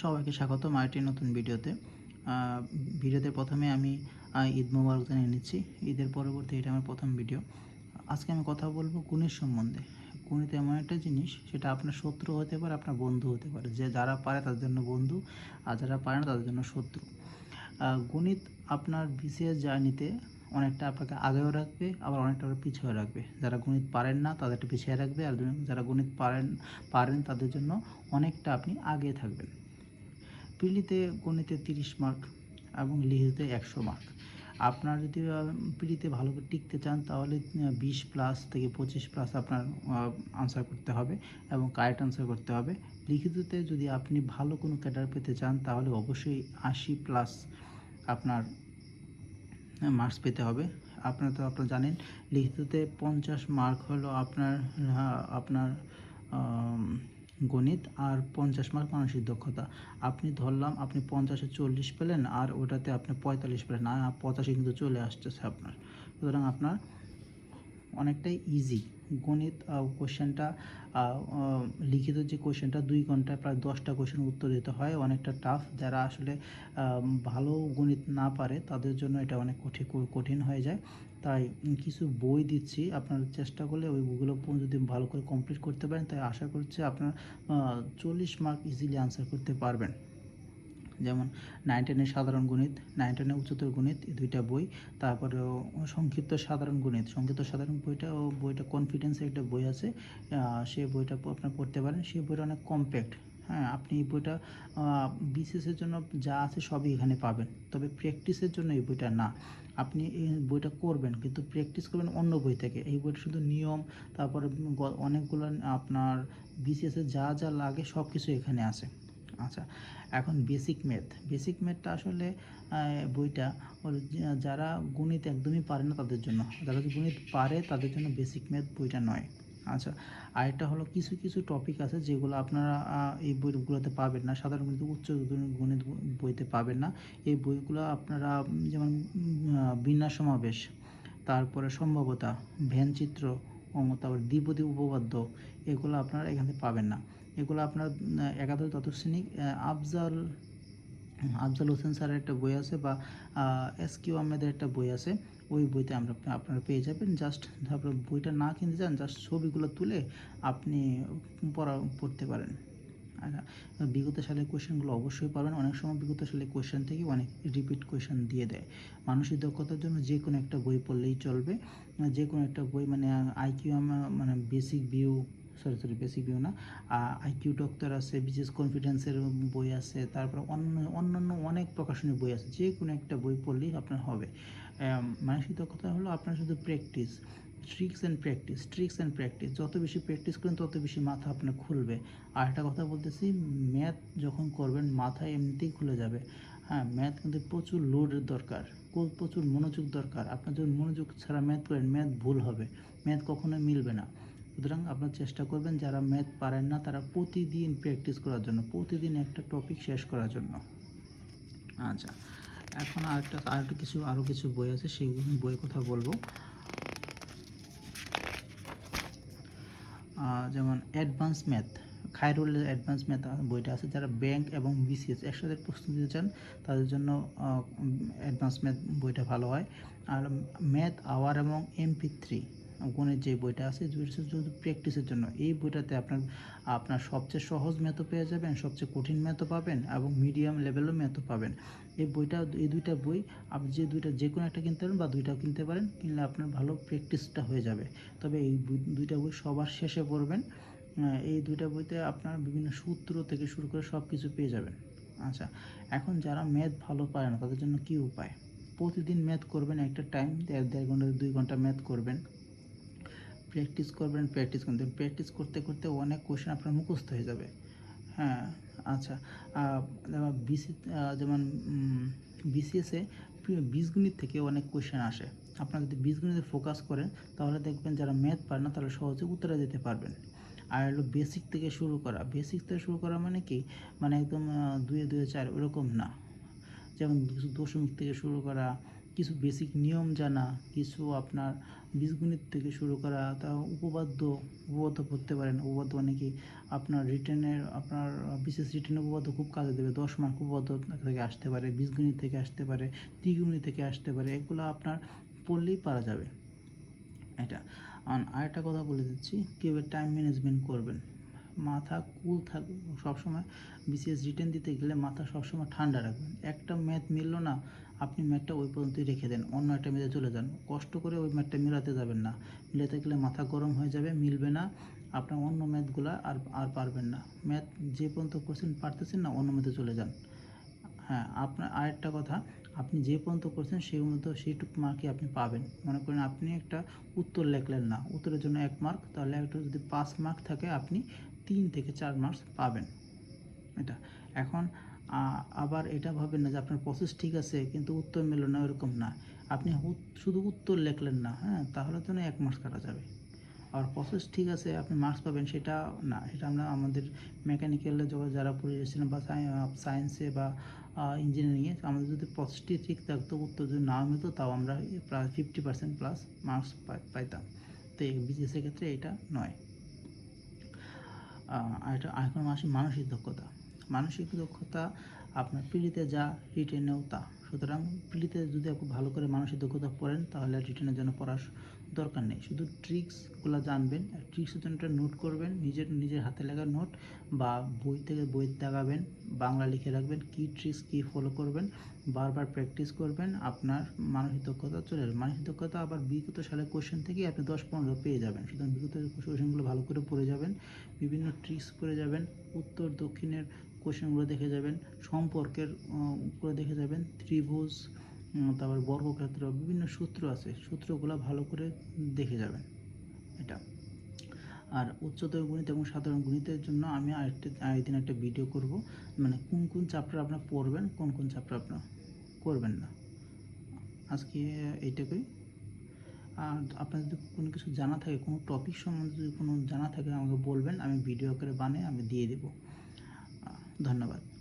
সবাইকে স্বাগত আরেকটি নতুন ভিডিওতে। ভিডিওতে প্রথমে আমি ঈদ মোবারক জানিয়ে নিচ্ছি ঈদের পরবর্তী এটা আমার প্রথম ভিডিও। আজকে আমি কথা বলব গুণের সম্বন্ধে। গণিত এমন একটা জিনিস, সেটা আপনার শত্রু হতে পারে, আপনার বন্ধু হতে পারে। যে যারা পারে তাদের জন্য বন্ধু, আর যারা পারে না তাদের জন্য শত্রু। গণিত আপনার বিসিএস জার্নিতে অনেকটা আপনাকে আগেও রাখবে, আবার অনেকটা পিছিয়েও রাখবে। যারা গণিত পারেন না তাদেরটা পিছিয়ে রাখবে, আর যারা গণিত পারেন পারেন তাদের জন্য অনেকটা আপনি আগে থাকবেন। পিলিতে গণিতে তিরিশ মার্ক এবং লিখিতে একশো মার্ক। আপনার যদি পিলিতে ভালো করে টিকতে চান তাহলে বিশ প্লাস থেকে পঁচিশ প্লাস আপনার আনসার করতে হবে এবং কারেক্ট আনসার করতে হবে। লিখিততে যদি আপনি ভালো কোনো ক্যাডার পেতে চান তাহলে অবশ্যই আশি প্লাস আপনার মার্কস পেতে হবে। আপনার তো আপনারা জানেন লিখিততে পঞ্চাশ মার্ক হলো আপনার আপনার আম, গণিত আর পঞ্চাশ মার্ক মানসিক দক্ষতা। আপনি ধরলাম আপনি পঞ্চাশে চল্লিশ পেলেন আর ওটাতে আপনি পঁয়তাল্লিশ পেলেন। আর পঁচাশি কিন্তু চলে আসতেছে আপনার। সুতরাং আপনার অনেকটাই ইজি গণিত কোশ্চেনটা লিখিত যে কোশ্চেনটা দুই ঘন্টায় প্রায় দশটা কোশ্চেন উত্তর দিতে হয়। অনেকটা টাফ যারা আসলে ভালো গণিত না পারে, তাদের জন্য এটা অনেক কঠিন কঠিন হয়ে যায়। তাই কিছু বই দিচ্ছি। আপনারা চেষ্টা করলে ওই বইগুলো প- যদি ভালো করে কমপ্লিট করতে পারেন, তাই আশা করছি আপনার চল্লিশ মার্ক ইজিলি আনসার করতে পারবেন। যেমন নাইন টেনের সাধারণ গণিত নাইন টেনের উচ্চতর গণিত, এই দুইটা বই। তারপরে সংক্ষিপ্ত সাধারণ গণিত। সংক্ষিপ্ত সাধারণ বইটা, ও বইটা কনফিডেন্সের একটা বই আছে। সেই বইটা আপনার পড়তে পারেন। সেই বইটা অনেক কম্প্যাক্ট হ্যাঁ আপনি এই বইটা বিসিএসের জন্য যা আছে সবই এখানে পাবেন। তবে প্র্যাকটিসের জন্য এই বইটা না। আপনি এই বইটা করবেন, কিন্তু প্র্যাকটিস করবেন অন্য বই থেকে। এই বইটা শুধু নিয়ম, তারপরে অনেকগুলো আপনার বিসিএসের যা যা লাগে সব কিছু এখানে আছে। আচ্ছা এখন বেসিক ম্যাথ বেসিক ম্যাথটা আসলে বইটা যারা গণিত একদমই পারে না তাদের জন্য, যারা গণিত পারে তাদের জন্য বেসিক ম্যাথ বইটা নয় আচ্ছা আরেকটা হলো কিছু কিছু টপিক আছে যেগুলো আপনারা এই বইগুলোতে পাবেন না, সাধারণ গণিত, উচ্চ গণিত বইতে পাবেন না, এই বইগুলো আপনারা, যেমন বিন্যাস সমাবেশ, তারপরে সম্ভাবতা ভ্যানচিত্র ও তারপর দ্বিপদী উপপাদ্য, এগুলো আপনারা এখানে পাবেন না এগুলো আপনার একাদশ, দ্বাদশ শ্রেণি আফজাল আফজাল হোসেন স্যারের একটা বই আছে বা এস কিউ আহমেদের একটা বই আছে। ওই বইতে আমরা, আপনারা পেয়ে যাবেন। জাস্ট তারপরে বইটা না কিনতে চান, জাস্ট ছবিগুলো তুলে আপনি পড়া, পড়তে পারেন। বিগত সালের কোয়েশ্চেনগুলো অবশ্যই পাবেন। অনেক সময় বিগত সালের কোয়েশ্চেন থেকে অনেক রিপিট কোয়েশ্চেন দিয়ে দেয়। মানসিক দক্ষতার জন্য যে কোনো একটা বই পড়লেই চলবে। যে কোনো একটা বই মানে আইকিউ মানে basic view sorry sorry basic view না। আইকিউ ডক্টর আছে, বিশেষ কনফিডেন্সের বই আছে, তারপর অন্য, অন্যান্য অনেক প্রকাশনীর বই আছে যে কোনো একটা বই পড়লেই আপনার হবে। মানসিক দক্ষতা হলো আপনার শুধু practice tricks and practice tricks and practice যত বেশি প্র্যাকটিস করেন, তত বেশি মাথা আপনার খুলবে। আর একটা কথা বলতেছি ম্যাথ যখন করবেন, মাথা এমনিতেই খুলে যাবে। হ্যাঁ ম্যাথ কিন্তু প্রচুর লোডের দরকার, প্রচুর মনোযোগ দরকার। আপনার যদি মনোযোগ ছাড়া ম্যাথ করেন ম্যাথ ভুল হবে ম্যাথ কখনোই মিলবে না। সুতরাং আপনার চেষ্টা করবেন যারা ম্যাথ পারেন না, তারা প্রতিদিন প্র্যাকটিস করার জন্য, প্রতিদিন একটা টপিক শেষ করার জন্য। আচ্ছা এখন আরেকটা আরেকটা কিছু আরও কিছু বই আছে, সেই বইয়ের কথা বলব। যেমন অ্যাডভান্স ম্যাথ খায়রুলের অ্যাডভান্স ম্যাথ বইটা আছে, যারা ব্যাংক এবং বিসিএস একসাথে প্রস্তুতি চান তাদের জন্য অ্যাডভান্স ম্যাথ বইটা ভালো হয়। আর ম্যাথ আওয়ার এবং এমপি থ্রি গণের যে বইটা আছে প্র্যাকটিসের জন্য। এই বইটাতে আপনার আপনার সবচেয়ে সহজ ম্যাথও পেয়ে যাবেন, সবচেয়ে কঠিন ম্যাথও পাবেন এবং মিডিয়াম লেভেলও ম্যাথও পাবেন। এই বইটা, এই দুইটা বই আপনি যে দুইটা, যে কোনো একটা কিনতে পারেন বা দুইটাও কিনতে পারেন, কিনলে আপনার ভালো প্র্যাকটিসটা হয়ে যাবে। তবে এই দুইটা বই সবার শেষে পড়বেন এই দুইটা বইতে আপনার বিভিন্ন সূত্র থেকে শুরু করে সব কিছু পেয়ে যাবেন। আচ্ছা এখন যারা ম্যাথ ভালো পারে না, তাদের জন্য কী উপায়? প্রতিদিন ম্যাথ করবেন একটা টাইম দেড় ঘণ্টা, দুই ঘণ্টা ম্যাথ করবেন। প্র্যাকটিস করবেন প্র্যাকটিস করবেন। প্র্যাকটিস করতে করতে অনেক কোশ্চেন আপনার মুখস্থ হয়ে যাবে। হ্যাঁ আচ্ছা। বিসি যেমন বিসিএসে বীজগণিত থেকে অনেক কোশ্চেন আসে। আপনারা যদি বীজগণিতে ফোকাস করেন, তাহলে দেখবেন যারা ম্যাথ পারে না, তারা সহজে উত্তরে দিতে পারবেন। আর হলো বেসিক থেকে শুরু করা। বেসিক থেকে শুরু করা মানে কি? মানে একদম দুয়ে দুয়ে চার, ওরকম না। যেমন দশমিক থেকে শুরু করা কিছু বেসিক নিয়ম জানা, কিছু আপনার বীজগণিত থেকে শুরু করা, তা উপপাদ্য উপপাদ্য পড়তে পারেন। উপপাদ্য মানে কি? আপনার রিটার্নের আপনার বিশেষ রিটেনের উপপাদ্য খুব কাজে দেবে। দশ মার্ক উপপাদ্য থেকে আসতে পারে, বীজগণিত থেকে আসতে পারে, ত্রিগুণী থেকে আসতে পারে, এগুলো আপনার পড়লেই পারা যাবে। এটা। আর আরেকটা কথা বলে দিচ্ছি, কীভাবে টাইম ম্যানেজমেন্ট করবেন? মাথা কুল থাকবে সবসময় বিসিএস রিটেন দিতে গেলে মাথা সবসময় ঠান্ডা রাখবেন। একটা ম্যাথ মিললো না, আপনি ম্যাথটা ওই পর্যন্তই রেখে দেন। অন্য একটা ম্যাথে চলে যান। কষ্ট করে ওই ম্যাথটা মিলাতে যাবেন না। মিলাতে গেলে মাথা গরম হয়ে যাবে, মিলবে না। আপনার অন্য ম্যাথগুলো আর আর পারবেন না। ম্যাথ যে পর্যন্ত করছেন পারতেছেন না, অন্য ম্যাথে চলে যান। হ্যাঁ আপনার আরেকটা কথা আপনি যে পর্যন্ত করছেন সেই মতো সেইটুকু মার্কই আপনি পাবেন। মনে করেন আপনি একটা উত্তর লেখলেন না, উত্তরের জন্য এক মার্ক তাহলে একটা যদি পাঁচ মার্ক থাকে, আপনি তিন থেকে চার মার্কস পাবেন। এটা। এখন আবার এটা ভাবেন না যে আপনার প্রসেস ঠিক আছে, কিন্তু উত্তর মেল না এরকম না। আপনি শুধু উত্তর লেখলেন না হ্যাঁ? তাহলে তো না এক মার্কস কাটা যাবে। আর প্রসেস ঠিক আছে, আপনি মার্কস পাবেন, সেটা না। সেটা আমরা আমাদের মেকানিক্যালে যারা পড়ে এসেছিলাম বা সায়েন্সে বা ইঞ্জিনিয়ারিংয়ে আমাদের যদি পজিটিভ ঠিক থাকতো উত্তর যদি না হতো, তাও আমরা প্রায় ফিফটি পার্সেন্ট প্লাস মার্কস পাইতাম। তো বিসিএসের ক্ষেত্রে এটা নয়। আর এখন আসি মানসিক দক্ষতা। মানসিক দক্ষতা, আপনার পিড়িতে যা রিটেনেও তা। সুতরাং পিলিতে যদি আপনি ভালো করে মানসিক দক্ষতা পড়েন, তাহলে রিটেনের জন্য পড়ার দরকার নেই। শুধু ট্রিক্সগুলো জানবেন, আর ট্রিক্সের জন্য নোট করবেন, নিজের নিজের হাতে লেখা নোট বা বই থেকে বই দেখাবেন, বাংলা লিখে রাখবেন, কী ট্রিক্স কী ফলো করবেন, বারবার প্র্যাকটিস করবেন, আপনার মানসিক দক্ষতা চলে আসবে মানসিক দক্ষতা আবার বিগত সালের কোশ্চেন থেকেই আপনি দশ পনেরো পেয়ে যাবেন। সুতরাং বিগত কোশ্চেনগুলো ভালো করে পড়ে যাবেন, বিভিন্ন ট্রিক্স করে যাবেন, উত্তর, দক্ষিণের কোশ্চেনগুলো দেখে যাবেন, সম্পর্কের করে দেখে যাবেন, ত্রিভুজ তারপর বর্গক্ষেত্র, বিভিন্ন সূত্র আছে, সূত্রগুলো ভালো করে দেখে যাবেন এটা। আর উচ্চতর গণিত এবং সাধারণ গণিতের জন্য আমি আরেকটা, আরেকদিন একটা ভিডিও করব। মানে কোন কোন চ্যাপ্টার আপনার পড়বেন, কোন কোন চ্যাপ্টার আপনার করবেন না। আজকে এইটুকুই। আর আপনার যদি কোনো কিছু জানা থাকে, কোনো টপিক সম্বন্ধে যদি কোনো জানা থাকে, আমাকে বলবেন, আমি ভিডিও করে বানিয়ে আমি দিয়ে দেবো। ধন্যবাদ।